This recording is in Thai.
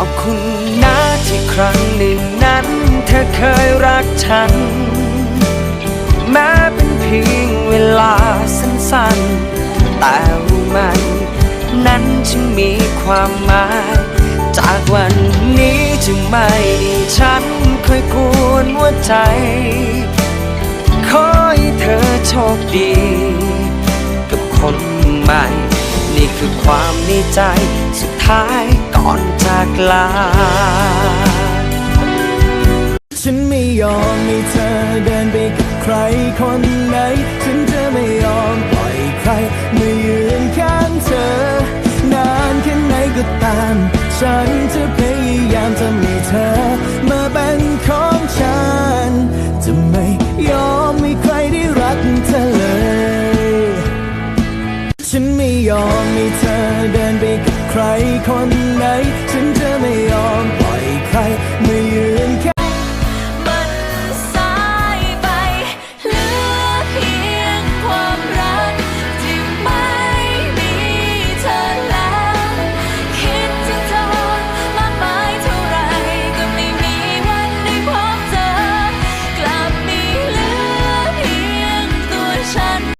อบคุณนะที่ครั้งหนึ่งนั้น เธอเคยรักฉัน แม้เป็นเพียงเวลาสั้นๆ แต่รู้มัน นั้นจึงมีความหมาย จากวันนี้จะไม่มีฉันคอยกวนหัวใจ ขอให้เธอโชคดี กับคนใหม่ นี่คือความในใจสุดท้ายก่อนจา กลา ฉันไม่ยอมให้เธอเดินไปกับใครคนไหน ฉันจะไม่ยอมปล่อยใครมายืนข้างเธอ นานแค่ไหนก็ตาม ฉันจะพยายามทำให้เธอ มาเป็นของฉัน จะไม่ยอมให้ใครได้รักเธอเลย ฉันไม่ยอมให้เธอเดินไปกับใครคนไหน